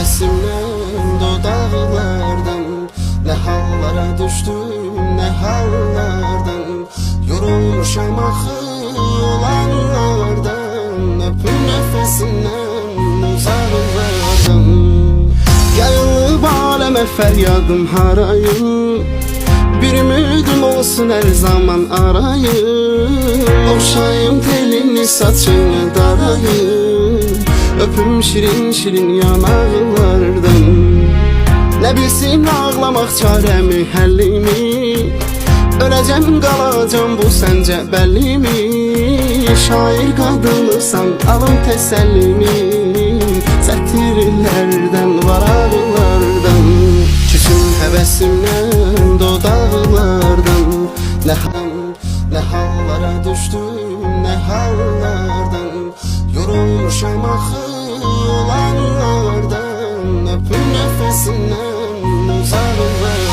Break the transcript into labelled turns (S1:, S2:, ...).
S1: Sesimden dudaklardan. Ne hallara düştüm ne hallardan Yorulmuşam ahı olanlardan. Öpün nefesinden uzaklardan. Yayılıp aleme feryadım harayım Bir ümidim olsun her zaman arayım Okşayım telini saçını darayım Öpüm şirin şirin yanaklardan Ne bilsin ağlamak çaremi həllimi Öləcəm qalacam bu səncə bəllimi Şair qadınısan alım təsəllimi Sətirlərdən varaqlardan Küsüm həvəsimdən dodaqlardan Nə hal, nə hallara düşdüm, nə hallardan Axı olanlardan Öpün nəfəsindən uzaqlar